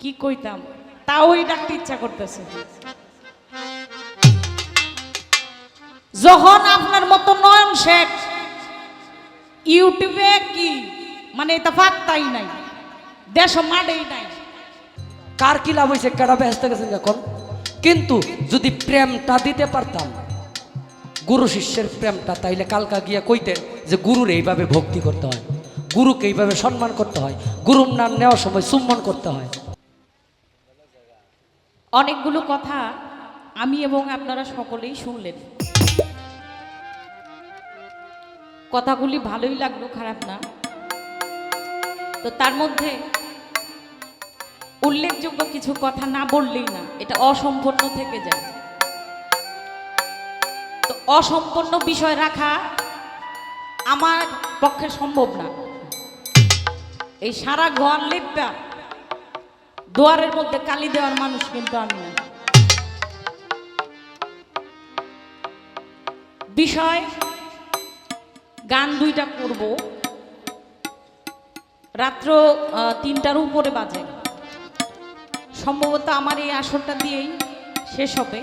কি কইতাম? তাও ওই ডাকতে ইচ্ছা করতেছে। যখন আপনার মতো নয়ন শেখ, ইউটিউবে কি? মানে এটা পাত্তাই নাই। দেশ মাডেই নাই। কার কি লাভ হয়েছে কেডা ব্যস্ত গেছেন এখন কিন্তু যদি প্রেমটা দিতে পারতাম, গুরু শিষ্যের প্রেমটা, তাইলে কালকা গিয়া কইতেন যে গুরুর এইভাবে ভক্তি করতে হয়, গুরুকে এইভাবে সম্মান করতে হয়, গুরুর নাম নেওয়ার সময় সম্মান করতে হয়। অনেকগুলো কথা আমি এবং আপনারা সকলেই শুনলেন। কথাগুলি ভালোই লাগল, খারাপ না। তো তার মধ্যে উল্লেখযোগ্য কিছু কথা না বললেই না, এটা অসম্পূর্ণ থেকে যায়। তো অসম্পূর্ণ বিষয় রাখা আমার পক্ষে সম্ভব না। এই সারা ঘর লিপটা দুয়ারের মধ্যে কালি দেওয়ার মানুষ কিন্তু আমি বিষয়, গান দুইটা করব। রাত্র তিনটার উপরে বাজে। সম্ভবত আমার এই আসরটা দিয়েই শেষ হবে।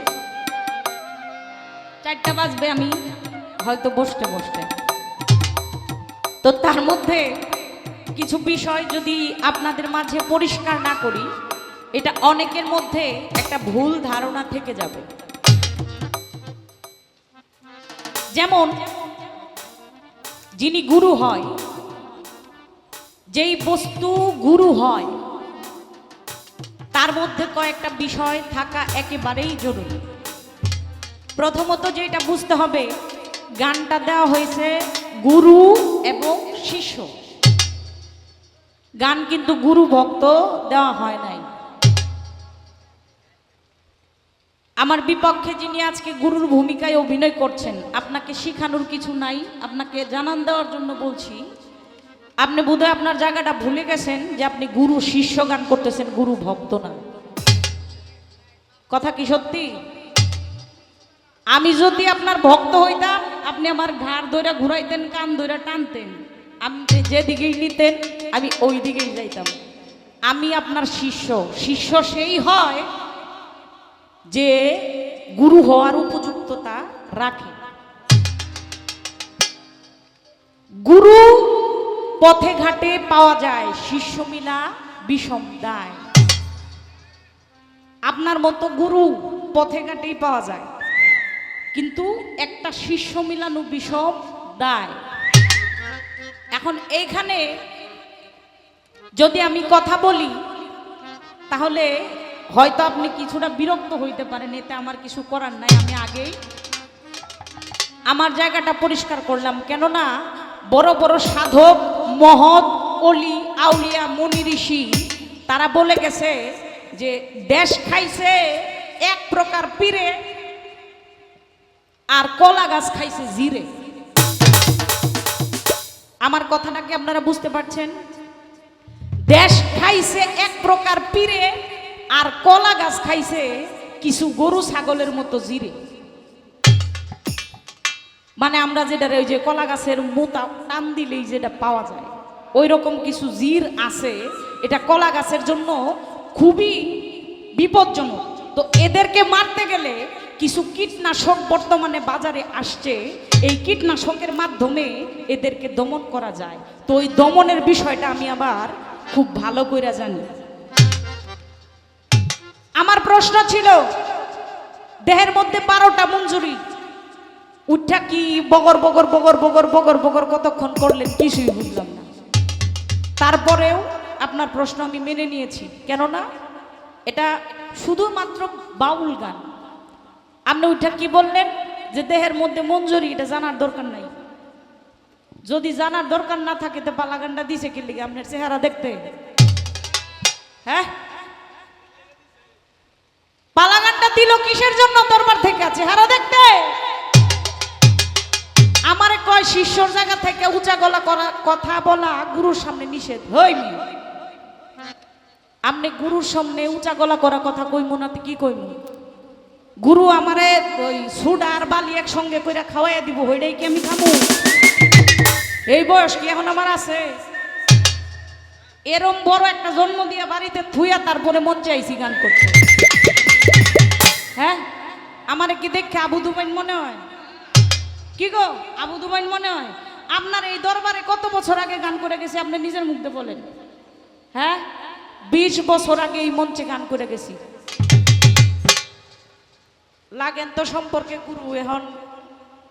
চারটা বাজবে আমি, হয়তো বসতে বসতে। তো তার মধ্যে কিছু বিষয় যদি আপনাদের মাঝে পরিষ্কার না করি, এটা অনেকের মধ্যে একটা ভুল ধারণা থেকে যাবে। যেমন, যিনি গুরু হয়, যেই বস্তু গুরু হয়, তার মধ্যে কয়েকটা বিষয় থাকা একেবারেই জরুরি। প্রথমত যেটা বুঝতে হবে, গানটা দেওয়া হয়েছে গুরু এবং শিষ্য। গান কিন্তু গুরু ভক্ত দেওয়া হয় নাই। আমার বিপক্ষে যিনি আজকে গুরুর ভূমিকায় অভিনয় করছেন, আপনাকে শিখানোর কিছু নাই, আপনাকে জানান দেওয়ার জন্য বলছি। আপনি বোধহয় আপনার জায়গাটা ভুলে গেছেন যে আপনি গুরু শিষ্য গান করতেছেন, গুরু ভক্ত না। কথা কি সত্যি? আমি যদি আপনার ভক্ত হইতাম, আপনি আমার ঘাড় ধরে ঘুরাইতেন, কান ধরে টানতেন। আপনি যেদিকেই নিতেন, আমি ওই দিকেই যাইতাম। আমি আপনার শিষ্য শিষ্য সেই হয় যে গুরু হওয়ার উপযুক্ততা রাখে। গুরু পথে ঘাটে পাওয়া যায়, শিষ্য মিলা বিষম দায়। আপনার মতো গুরু পথে ঘাটেই পাওয়া যায়। কিন্তু একটা শিষ্য মিলানো বিষম দায়। এখন এইখানে যদি আমি কথা বলি, তাহলে হয়তো আপনি কিছুটা বিরক্ত হইতে পারেন, এতে আমার কিছু করার নাই, আমি আগেই আমার জায়গাটা পরিষ্কার করলাম। কেননা বড় বড় সাধক মহৎ অলি, আউলিয়া, মনি ঋষি, তারা বলে গেছে যে দেশ খাইছে এক প্রকার পীরে আর কলা গাছ খাইছে জিরে। আমার কথাটা কি আপনারা বুঝতে পারছেন? দেশ খাইছে এক প্রকার পীরে, আর কলা গাছ খাইছে কিছু গরু ছাগলের মতো জিরে। মানে আমরা যেটা ওই যে কলা গাছের মোতা টান দিলেই যেটা পাওয়া যায়। ওই রকম কিছু জির আছে, এটা কলা গাছের জন্য খুবই বিপজ্জনক। তো এদেরকে মারতে গেলে কিছু কীটনাশক বর্তমানে বাজারে আসছে। এই কীটনাশকের মাধ্যমে এদেরকে দমন করা যায়। তো ওই দমনের বিষয়টা আমি আবার খুব ভালো করে জানি। আমার প্রশ্ন ছিল, দেহের মধ্যে বারোটা মঞ্জুরি, উঠা কি বগর বগর বগর বগর বগর বগর কতক্ষণ করলেন কিছুই বুঝলাম না। তারপরেও আপনার প্রশ্ন আমি মেনে নিয়েছি। কেননা এটা শুধুমাত্র বাউল গান। আপনি ওইটা কি বললেন? যে দেহের মধ্যে মঞ্জুরি, এটা জানার দরকার নাই। যদি জানার দরকার না থাকে, তো পালা গানটা দিছে কি লিগে? আপনার চেহারা দেখতে। হ্যাঁ? পালা গানটা দিল কিসের জন্য? দরবার থেকে, চেহারা দেখতে। আমারে কয়, শিষ্যর জায়গা থেকে উঁচা গলা করা কথা বলা গুরুর সামনে নিষেধ। হইনি আপনি গুরুর সামনে উঁচা গলা করা কথা কইমু না, তো কি কইমু? গুরু আমারে ওই সুডা আর বালি একসঙ্গে কইরা খাওয়াইয়া দিব হইডাই কি আমি খামু? এই বয়স কি এখন আমার আছে? এরম বড় একটা জন্ম দিয়ে বাড়িতে থুইয়া তারপরে মঞ্চে আইসি গান করছে হ্যাঁ? আমার কি দেখে আবু দুবাইন মনে হয়? কি গো, আবু দুবাইন মনে হয়? আপনার এই দরবারে কত বছর আগে গান করে গেছি, আপনি নিজের মুখে বলেন। হ্যাঁ? বিশ বছর আগে এই মঞ্চে গান করে গেছি। লাগেন তো সম্পর্কে গুরু, এখন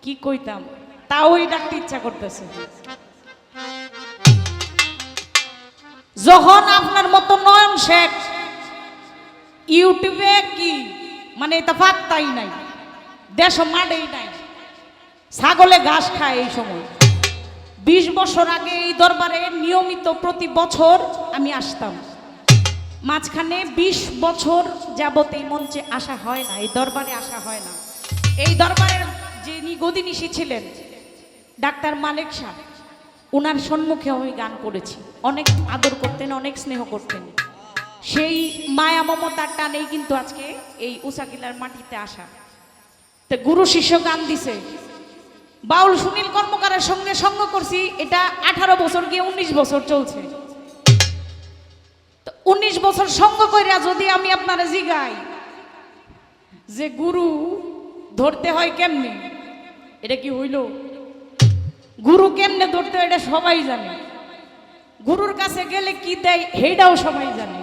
কি কইতাম? তাওই ডাকতে ইচ্ছা করতেছে। যখন আপনার মতো নয়ন শেখ, ইউটিউবে কি মানে এটা পাত্তাই নাই, দেশ মাডেই নাই, ছাগলে ঘাস খায় এই সময়। বিশ বছর আগে এই দরবারে নিয়মিত প্রতি বছর আমি আসতাম। মাঝখানে বিশ বছর যাবত এই মঞ্চে আসা হয় না, এই দরবারে আসা হয় না। এই দরবারের যিনি গদিনিশী ছিলেন, ডাক্তার মালিক শাহ ওনার সম্মুখে আমি গান করেছি। অনেক আদর করতেন, অনেক স্নেহ করতেন। সেই মায়া মমতার টানেই কিন্তু আজকে এই উষাকিলার মাটিতে আসা। তো গুরু শিষ্য গান দিছে। বাউল সুনীল কর্মকারের সঙ্গে সঙ্গ করছি, এটা আঠারো বছর গিয়ে উনিশ বছর চলছে। উনিশ বছর সঙ্গ কইরা যদি আমি আপনারা জিগাই, যে গুরু ধরতে হয় কেমনে? এটা কি হইল? গুরু কেমনে ধরতে হয় এটা সবাই জানে। গুরুর কাছে গেলে কি দেয় সেইটাও সবাই জানে।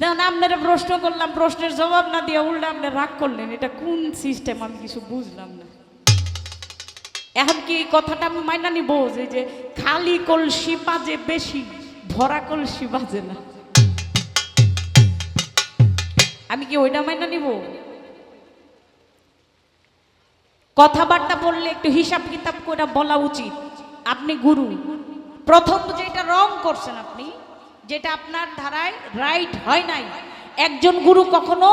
যেমন আপনারা প্রশ্ন করলাম, প্রশ্নের জবাব না দিয়ে উল্টা আপনি রাগ করলেন, এটা কোন সিস্টেম আমি কিছু বুঝলাম না। এখন কি এই কথাটা আমি মাইনা নিব যে খালি কলসি বাজে বেশি, ভরা কলসি বাজে না। আমি কি ওইটা মাইনা নিব? কথাবার্তা বললে একটু হিসাব কিতাব করে বলা উচিত। আপনি গুরু। প্রথম যেটা রং করছেন আপনি, যেটা আপনার ধারায় রাইট হয় নাই, একজন গুরু কখনো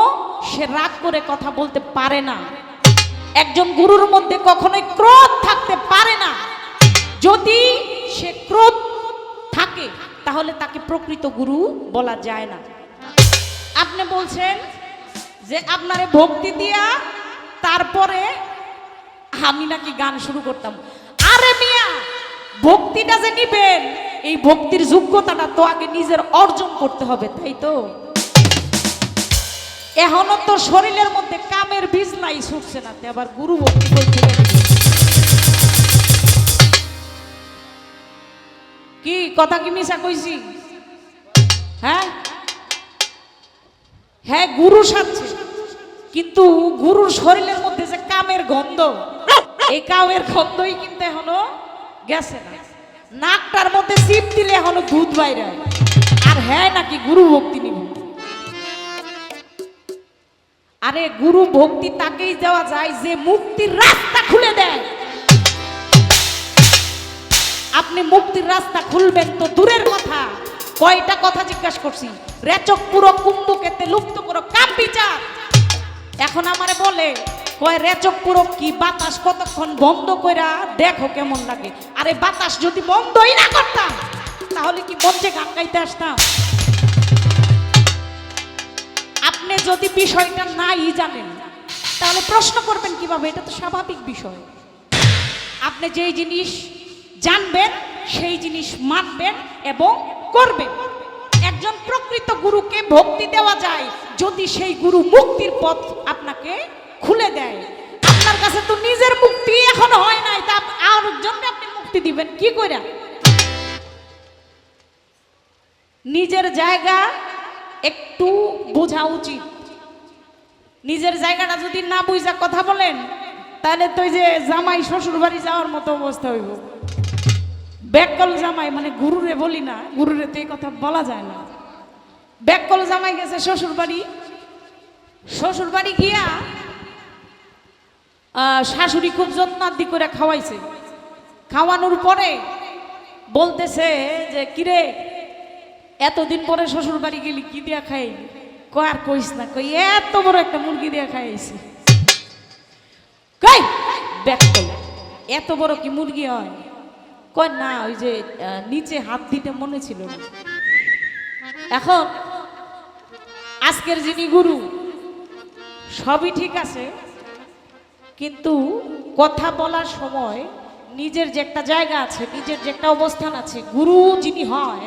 সে রাগ করে কথা বলতে পারে না। একজন গুরুর মধ্যে কখনোই ক্রোধ থাকতে পারে না। যদি সে ক্রোধ থাকে, তাহলে তাকে প্রকৃত গুরু বলা যায় না। আপনি বলছেন যে আপনারে ভক্তি দিয়া তারপরে আমি নাকি গান শুরু করতাম। আরে মিয়া, ভক্তিটা যে নিবেন, এই ভক্তির যোগ্যতাটা তো আগে নিজের অর্জন করতে হবে, তাই তো? এখনও তো শরীরের মধ্যে কামের বীজ নাই, ছুটছে না আবার গুরু ভক্তি করতে? কি, কথা কি মিশা কইছি? হ্যাঁ? হ্যাঁ গুরু সাজছে কিন্তু গুরুর শরীরের মধ্যে যে কামের গন্ধ, এই কামের গন্ধই কিন্তু এখনও গেছে না। নাকটার মধ্যে সিপ দিলে এখনও দুধ বাইরে আর হ্যাঁ নাকি গুরু ভক্তি নিব? আরে, গুরু ভক্তি তাকেই দেওয়া যায় যে মুক্তির রাস্তা খুলে দেয়। আপনি মুক্তির রাস্তা খুলবেন তো দূরের কথা। কয়টা কথা জিজ্ঞাসা করছি? রেচক পুরো কুম্ভকেতে লুপ্ত কাম বিচার এখন আমারে বলে, কয়, রেচক পুরো কি বাতাস কতক্ষণ বন্ধ কইরা দেখো কেমন লাগে। আরে বাতাস যদি বন্ধই না করতাম, তাহলে কি মঞ্চে গান গাইতে আসতাম? আপনি যদি বিষয়টা নাই জানেন, তাহলে প্রশ্ন করবেন কীভাবে? এটা তো স্বাভাবিক বিষয়। আপনি যেই জিনিস জানবেন, সেই জিনিস মানবেন এবং করবেন। একজন প্রকৃত গুরুকে ভক্তি দেওয়া যায় যদি সেই গুরু মুক্তির পথ আপনাকে খুলে দেয়। আপনার কাছে তো নিজের মুক্তি এখন হয় নাই, তা আর জন্য আপনি মুক্তি দিবেন কি করে নিজের জায়গা একটু বোঝা উচিত। নিজের জায়গাটা যদি না বুঝা কথা বলেন, তাহলে তো যে জামাই শ্বশুর বাড়ি যাওয়ার মতো অবস্থা হইব। ব্যাককল জামাই মানে গুরুরে বলি না, গুরুরে তো এই কথা বলা যায় না। ব্যাককল জামাই গেছে শ্বশুর বাড়ি শ্বশুর বাড়ি গিয়া শাশুড়ি খুব যত্নাদি করে খাওয়াইছে। খাওয়ানোর পরে বলতেছে যে, কিরে, এতদিন পরে শ্বশুর বাড়ি গেলি, কি দিয়া খাই কয়, আর কইস না, কই, এত বড় একটা মুরগি দিয়া খাইছি। কই ব্যাককল এত বড় কি মুরগি হয়? কয়, না, ওই যে নিচে হাত দিতে মনে ছিল এখন আজকের যিনি গুরু, সবই ঠিক আছে, কিন্তু কথা বলার সময় নিজের যে একটা জায়গা আছে, নিজের যে একটা অবস্থান আছে, গুরু যিনি হয়,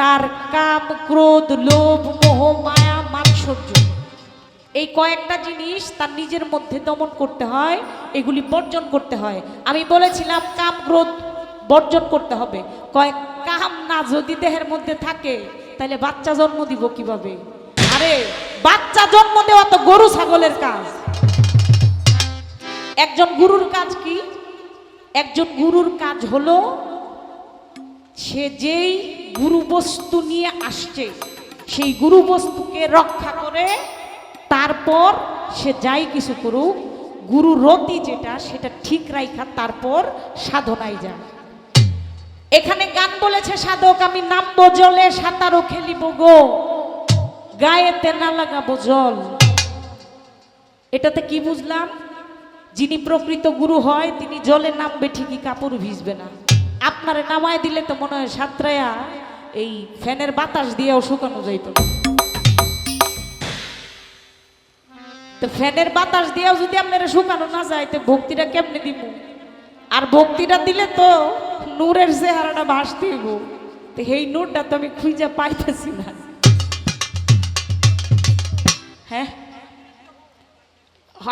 তার কাম, ক্রোধ, লোভ, মোহ, মায়া মাৎসর্য এই কয়েকটা জিনিস তার নিজের মধ্যে দমন করতে হয়, এগুলি বর্জন করতে হয়। আমি বলেছিলাম কাম, ক্রোধ বর্জন করতে হবে। কয়েক কাম না যদি দেহের মধ্যে থাকে তাহলে বাচ্চা জন্ম দিব কীভাবে? আরে, বাচ্চা জন্ম দেওয়া তো গরু ছাগলের কাজ। একজন গুরুর কাজ কি? একজন গুরুর কাজ হলো, সে যেই গুরু বস্তু নিয়ে আসছে, সেই গুরু বস্তুকে রক্ষা করে, তারপর সে যাই কিছু করুক, গুরু রতি যেটা, সেটা ঠিক রাইখা, তারপর সাধনায় যায়। এখানে গান বলেছে, সাধক, আমি নামবো জলে, সাঁতারও খেলিব গো। গায়েতে না লাগাবো জল। এটাতে কি বুঝলাম? যিনি প্রকৃত গুরু হয়, তিনি জলে নামবে ঠিকই, কাপড় ভিজবে না। আপনারে নামায় দিলে তো মনে হয় সাঁতরায়া এই ফ্যানের বাতাস দিয়েও শুকানো যাইত তো ফ্যানের বাতাস দিয়েও যদি আপনারা শুকানো না যায়, তো ভক্তিটা কেমনে দিব আর ভক্তিটা দিলে তো নূরের চেহারাটা ভাসতে হইব। তো এই নূরটা তো আমি খুঁজে পাইতেছি না। হ্যাঁ?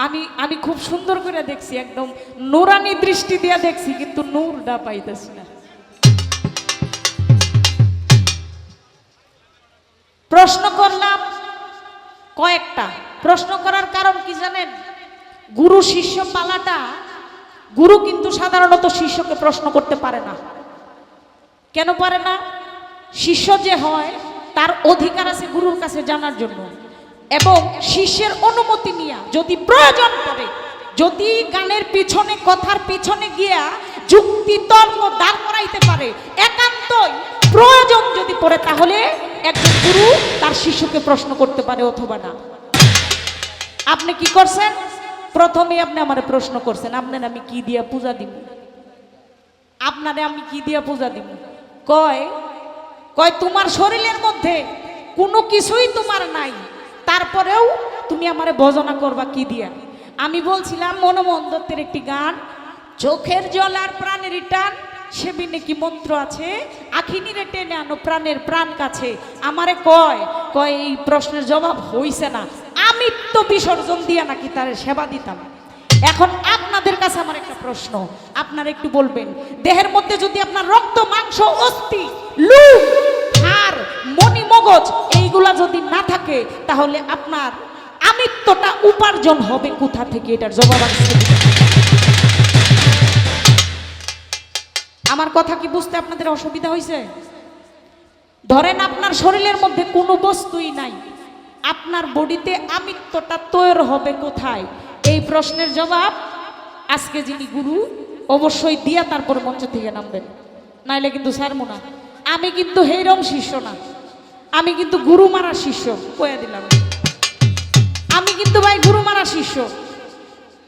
আমি আমি খুব সুন্দর করে দেখছি, একদম নোরানি দৃষ্টি দিয়ে দেখছি, কিন্তু নূরটা পাইতেছি না। প্রশ্ন করলাম কয়েকটা। প্রশ্ন করার কারণ কি জানেন? গুরু শিষ্য পালাটা গুরু কিন্তু সাধারণত শিষ্যকে প্রশ্ন করতে পারে না। কেন পারে না? শিষ্য যে হয়, তার অধিকার আছে গুরুর কাছে জানার জন্য। এবং শিষ্যের অনুমতি নিয়া যদি প্রয়োজন পড়ে, যদি গানের পিছনে, কথার পিছনে গিয়া যুক্তি, তর্ক, দাঁড় করাইতে পারে, একান্তই প্রয়োজন যদি পড়ে, তাহলে একজন গুরু তার শিষ্যকে প্রশ্ন করতে পারে অথবা না। আপনি কি করছেন? প্রথমে আপনি আমার প্রশ্ন করছেন, আপনার আমি কি দিয়া পূজা দিব? আপনারে আমি কি দিয়া পূজা দিব? কয় কয়, তোমার শরীরের মধ্যে কোনো কিছুই তোমার নাই, তারপরেও তুমি আমার ভজনা করবা কি দিয়া? আমি বলছিলাম মনোমন দত্তের একটি গান, চোখের জল আর প্রাণের টান সেবি নাকি মন্ত্র আছে? আখিনিরে টেনে আনো প্রাণের প্রাণ কাছে। আমারে কয় কয়, এই প্রশ্নের জবাব হইছে না। আমি তো বিসর্জন দিয়া নাকি তার সেবা দিতাম। এখন আপনাদের কাছে আমার একটা প্রশ্ন। আপনারা একটু বলবেন, দেহের মধ্যে যদি আপনার রক্ত, মাংস, অস্থি, লুম, হাড় মনি মগজ, এইগুলা যদি না থাকে, তাহলে আপনার আমিত্বটা উপার্জন হবে কোথা থেকে? এটার জবাব আমি আমার কথা কি বুঝতে আপনাদের অসুবিধা হয়েছে ধরেন আপনার শরীরের মধ্যে কোনো বস্তুই নাই। আপনার বডিতে আমিত্বটা তৈরি হবে কোথায়? এই প্রশ্নের জবাব আজকে যিনি গুরু, অবশ্যই দিয়া তারপর মঞ্চ থেকে নামবেন। নাইলে কিন্তু ছাড়বো না। আমি কিন্তু হেরম শিষ্য না। আমি কিন্তু গুরু মারা শিষ্য। কয়ে দিলাম। আমি কিন্তু ভাই গুরু মারা শিষ্য।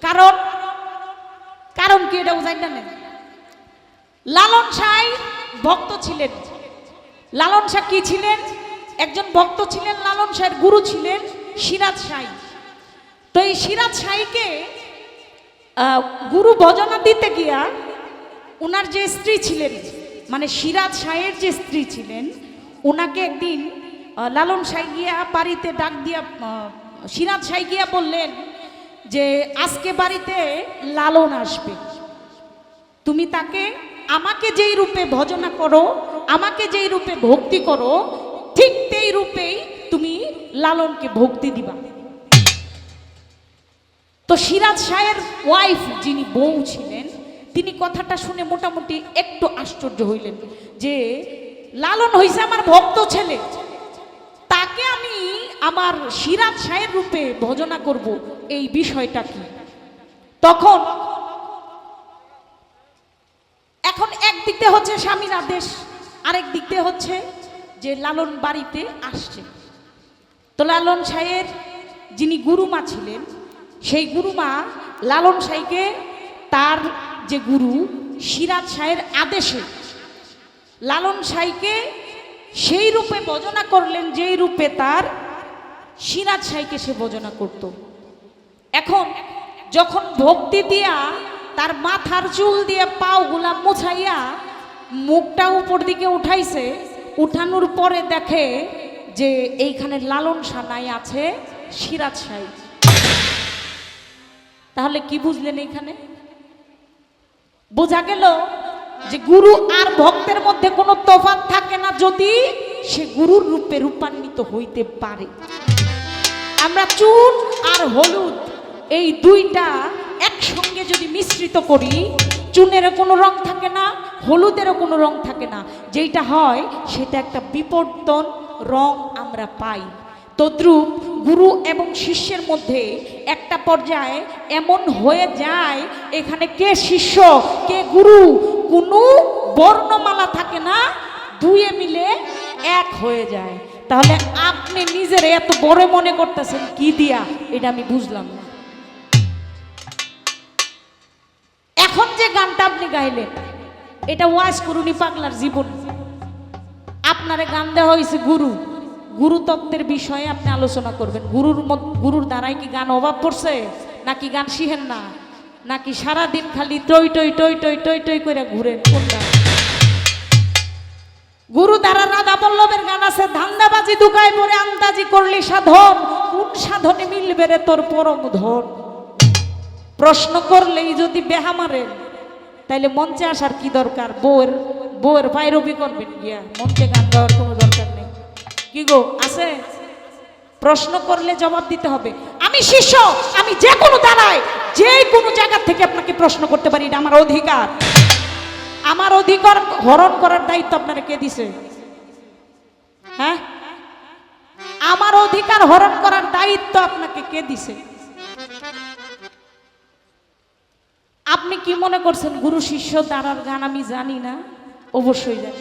কারণ কারণ কি এটা বুঝাই না? লালন সাই ভক্ত ছিলেন। লালন শাহ কি ছিলেন? একজন ভক্ত ছিলেন, লালন শাহের গুরু ছিলেন সিরাজ সাই। তো এই সিরাজ সাইকে গুরু ভজনা দিতে গিয়া ওনার যে স্ত্রী ছিলেন মানে সিরাজ সাহের যে স্ত্রী ছিলেন ওনাকে একদিন লালন সাই গিয়া বাড়িতে ডাক দিয়া সিরাজ সাই গিয়া বললেন যে, আজকে বাড়িতে লালন আসবে। তুমি তাকে আমাকে যেই রূপে ভজনা করো, আমাকে যেই রূপে ভক্তি করো, ঠিক সেই রূপেই তুমি লালনকে ভক্তি দিবা। তো সিরাজ শাহের ওয়াইফ যিনি বউ ছিলেন, তিনি কথাটা শুনে মোটামুটি একটু আশ্চর্য হইলেন যে, লালন হইছে আমার ভক্ত ছেলে, তাকে আমি আমার সিরাজ শাহের রূপে ভজনা করব, এই বিষয়টা কি? তখন এখন একদিক দিয়ে হচ্ছে স্বামীর আদেশ, আরেক দিক দিয়ে হচ্ছে যে লালন বাড়িতে আসছে। তো লালন সাহের যিনি গুরুমা ছিলেন, সেই গুরুমা লালন সাইকে তার যে গুরু, সিরাজ সাহের আদেশে লালন সাইকে সেই রূপে বজনা করলেন যেই রূপে তার সিরাজ সাইকে সে বজনা করত। এখন যখন ভক্তি দিয়া তার মাথার চুল দিয়ে পাও গুলা মুছাইয়া মুখটা উপর দিকে উঠাইছে। উঠানোর পরে দেখে যে এইখানে লালন সানাই আছে সিরাজ সাই। তাহলে কি বুঝলেন এইখানে? বোঝা গেল যে গুরু আর ভক্তের মধ্যে কোনো তফাৎ থাকে না যদি সে গুরুর রূপে রূপান্বিত হইতে পারে। আমরা চুন আর হলুদ এই দুইটা একসঙ্গে যদি মিশ্রিত করি চুনের কোনো রং থাকে না, হলুদেরও কোনো রং থাকে না। যেইটা হয়, সেটা একটা বিবর্তন রং আমরা পাই। তদ্রূপ গুরু এবং শিষ্যের মধ্যে একটা পর্যায়ে এমন হয়ে যায়, এখানে কে শিষ্য, কে গুরু, কোনো বর্ণমালা থাকে না, দুয়ে মিলে এক হয়ে যায়। তাহলে আপনি নিজের এত বড় মনে করতেছেন, কি দিয়া? এটা আমি বুঝলাম না। এখন যে গানটা আপনি গাইলেন, এটা ওয়াজ করুনি পাগলার জীবন। আপনারে গান দেওয়া হয়েছে গুরু। গুরু তত্ত্বের বিষয়ে আপনি আলোচনা করবেন। গুরুর গুরুর দ্বারাই কি গান অভাব পড়ছে? নাকি গান শিখেন না? নাকি সারাদিন খালি টই টই টই টই টই টই করে ঘুরেন গুরু দ্বারা রাধা পল্লবের গান আছে, ধান্দাবাজি দুকায় পরে আন্দাজি করলি সাধন। কোন সাধনে মিলবে রে তোর পরম ধন? প্রশ্ন করলেই যদি বেহা মারেন তাইলে মঞ্চে আসার কি দরকার? বউয়ের বউয়ের পায়রবি করবেন গিয়া মঞ্চে গান গাওয়ার কোনো দরকার নেই। কি গো, আছে? প্রশ্ন করলে জবাব দিতে হবে। আমি শিষ্য, আমি যে কোনো দাঁড়ায়, যে কোনো জায়গা থেকে আপনাকে প্রশ্ন করতে পারি আমার অধিকার। আমার অধিকার হরণ করার দায়িত্ব আপনারা কে দিছে? হ্যাঁ? আমার অধিকার হরণ করার দায়িত্ব আপনাকে কে দিছে? আপনি কি মনে করছেন গুরু শিষ্য দ্বারার গান আমি জানি না? অবশ্যই জানি।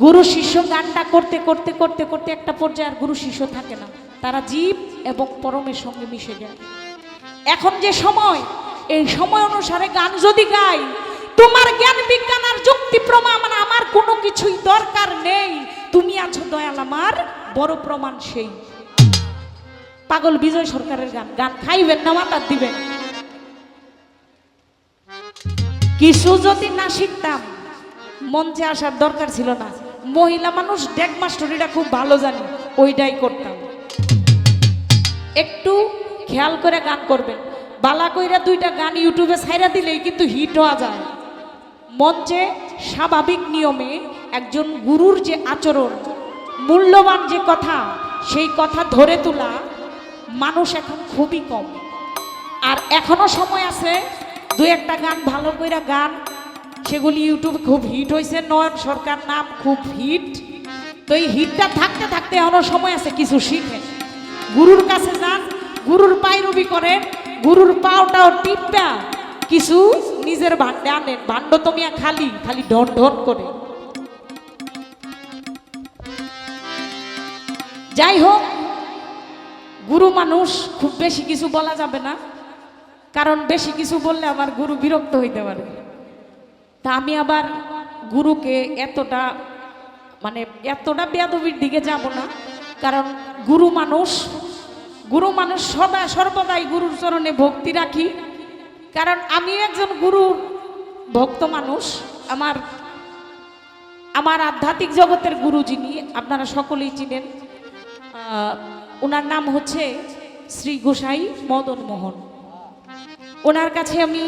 গুরু শিষ্য গানটা করতে করতে করতে করতে একটা পর্যায়ে আর গুরু শিষ্য থাকে না। তারা জীব এবং পরমের সঙ্গে মিশে যায়। এখন যে সময়, এই সময় অনুসারে গান যদি গাই, তোমার জ্ঞান বিজ্ঞান আর যুক্তি প্রমাণ আমার কোনো কিছুই দরকার নেই। তুমি আছো দয়াল আমার, বড় প্রমাণ সেই। পাগল বিজয় সরকারের গান গান খাইবেন না মাতার দিবেন। কিছু যদি না শিখতাম মঞ্চে আসার দরকার ছিল না। মহিলা মানুষ ডেক মাস্টরিটা খুব ভালো জানি, ওইটাই করতাম। একটু খেয়াল করে গান করবেন। বালা কইরা দুইটা গান ইউটিউবে ছাইরা দিলেই কিন্তু হিট হওয়া যায়। মঞ্চে স্বাভাবিক নিয়মে একজন গুরুর যে আচরণ, মূল্যবান যে কথা, সেই কথা ধরে তোলা মানুষ এখন খুবই কম। আর এখনও সময় আছে দুই একটা গান ভালো কইরা গান। সেগুলি ইউটিউবে খুব হিট হয়েছে নয়ন সরকার নাম খুব হিট তো এই হিটটা থাকতে থাকতে এখনও সময় আছে, কিছু শিখে। গুরুর কাছে যান, গুরুর পায়রবি করেন, গুরুর পাওটাও টিপটা কিছু নিজের ভান্ডে আনেন, ভাণ্ড তো মিয়া খালি খালি ঢন ঢন করে। যাই হোক, গুরু মানুষ, খুব বেশি কিছু বলা যাবে না। কারণ বেশি কিছু বললে আমার গুরু বিরক্ত হইতে পারে তা আমি আবার গুরুকে এতটা মানে এতটা বেদবির দিকে যাব না, কারণ গুরু মানুষ গুরু মানুষ সদা সর্বদাই গুরুর চরণে ভক্তি রাখি। কারণ আমি একজন গুরুর ভক্ত মানুষ, আমার আমার আধ্যাত্মিক জগতের গুরু যিনি, আপনারা সকলেই চিনেন ওনার নাম হচ্ছে শ্রী গোসাই মদন মোহন ওনার কাছে আমি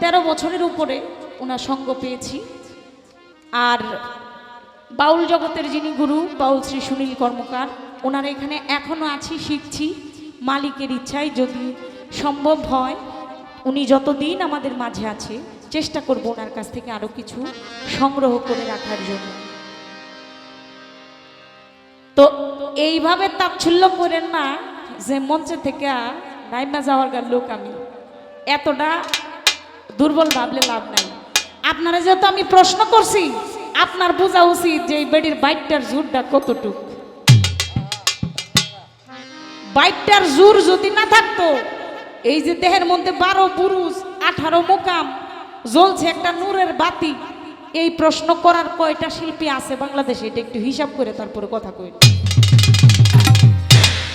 তেরো বছরের উপরে ওনার সঙ্গ পেয়েছি। আর বাউল জগতের যিনি গুরু, বাউল শ্রী সুনীল কর্মকার, ওনার এখানে এখনও আছি, শিখছি। মালিকের ইচ্ছায় যদি সম্ভব হয়, উনি যতদিন আমাদের মাঝে আছে, চেষ্টা করব ওনার কাছ থেকে আরও কিছু সংগ্রহ করে রাখার জন্য। তো এইভাবে তাচ্ছল্য করেন না যে মঞ্চে থেকে নাইমা যাওয়ার লোক আমি। এতটা দুর্বল ভাবলে লাভ নাই। আপনারা যেহেতু আমি প্রশ্ন করছি, আপনার বোঝা উচিত যে এই বেডির বাইকটার জোরটা কতটুক। বাইকটার জোর যদি না থাকতো, এই যে দেহের মধ্যে বারো পুরুষ আঠারো মোকাম, জ্বলছে একটা নূরের বাতি, এই প্রশ্ন করার কয়টা শিল্পী আছে বাংলাদেশে? এটা একটু হিসাব করে তারপরে কথা কই।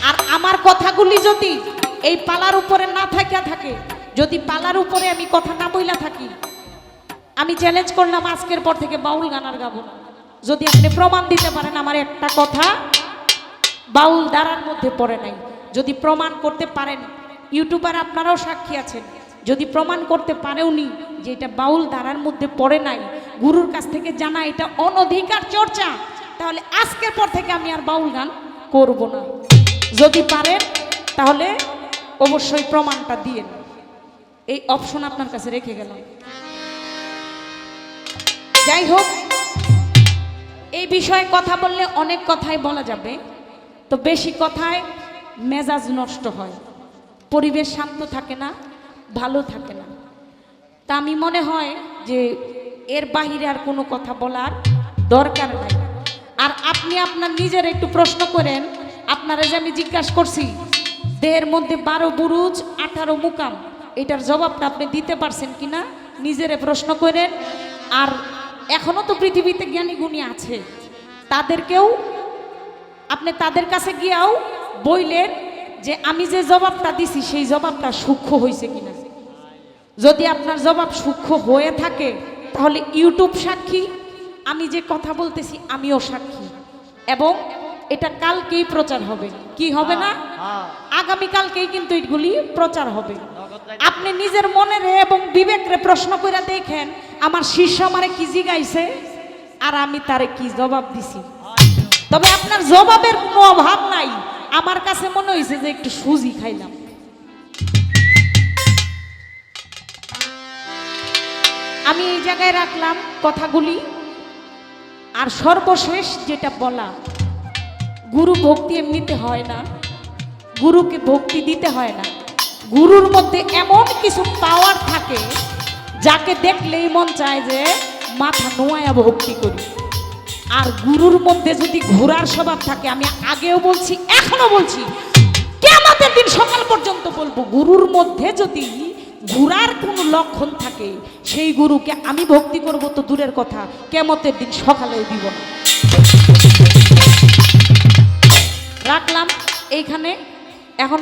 আর আমার কথাগুলি যদি এই পালার উপরে না থাকিয়া থাকে যদি পালার উপরে আমি কথা না বইলা থাকি, আমি চ্যালেঞ্জ করলাম আজকের পর থেকে বাউল গান আর গাবো না। যদি আপনি প্রমাণ দিতে পারেন, আমার একটা কথা বাউল দ্বারার মধ্যে পড়ে নাই। যদি প্রমাণ করতে পারেন, ইউটিউবার আপনারাও সাক্ষী আছেন। যদি প্রমাণ করতে পারেওনি যে এটা বাউল দ্বারার মধ্যে পড়ে নাই, গুরুর কাছ থেকে জানা এটা অনধিকার চর্চা, তাহলে আজকের পর থেকে আমি আর বাউল গান করব না। যদি পারেন, তাহলে অবশ্যই প্রমাণটা দিয়ে এই অপশন আপনার কাছে রেখে গেলাম। যাই হোক, এই বিষয়ে কথা বললে অনেক কথাই বলা যাবে, তো বেশি কথায় মেজাজ নষ্ট হয়। পরিবেশ শান্ত থাকে না, ভালো থাকে না। তা আমি মনে হয় যে এর বাহিরে আর কোনো কথা বলার দরকার নাই। আর আপনি আপনার নিজের একটু প্রশ্ন করেন, আপনারা যে আমি জিজ্ঞাসা করছি, দেহের মধ্যে বারো বুরুজ, আঠারো মুকাম। এটার জবাবটা আপনি দিতে পারছেন কিনা নিজেরে প্রশ্ন করেন। আর এখনও তো পৃথিবীতে জ্ঞানী গুণী আছে। তাদেরকেও আপনি তাদের কাছে গিয়াও বইলেন যে আমি যে জবাবটা দিছি সেই জবাবটা সূক্ষ্ম হয়েছে কিনা। যদি আপনার জবাব সূক্ষ্ম হয়ে থাকে তাহলে ইউটিউব সাক্ষী আমি যে কথা বলতেছি আমিও সাক্ষী। এবং এটা কালকেই প্রচার হবে। কি হবে না? আগামী কালকেই কিন্তু এগুলি প্রচার হবে। আপনি নিজের মনের এবং বিবেকরে প্রশ্ন করে দেখেন, আমার শিষ্য আমারে কি জিগাইছে? আর আমি তারে কি জবাব দিছি? তবে আপনার জবাবের কোনো অভাব নাই। আমার কাছে মনে হয়েছে যে একটু সুজি খাইলাম। আমি এই জায়গায় রাখলাম কথাগুলি। আর সর্বশেষ যেটা বলা, গুরু ভক্তি এমনিতে হয় না। গুরুকে ভক্তি দিতে হয় না। গুরুর মধ্যে এমন কিছু পাওয়ার থাকে, যাকে দেখলেই মন চায় যে মাথা নোয়ায়া ভক্তি করি। আর গুরুর মধ্যে যদি ঘোরার স্বভাব থাকে, আমি আগেও বলছি, এখনও বলছি, কেমতের দিন সকাল পর্যন্ত বলব, গুরুর মধ্যে যদি ঘোরার কোনো লক্ষণ থাকে, সেই গুরুকে আমি ভক্তি করব তো দূরের কথা, কেমতের দিন সকালেও দিব রাখলাম, এইখানে, এখন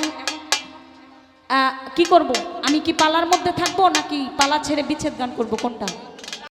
কি করব? আমি কি পালার মধ্যে থাকব নাকি পালা ছেড়ে বিচ্ছেদ গান করব? কোনটা?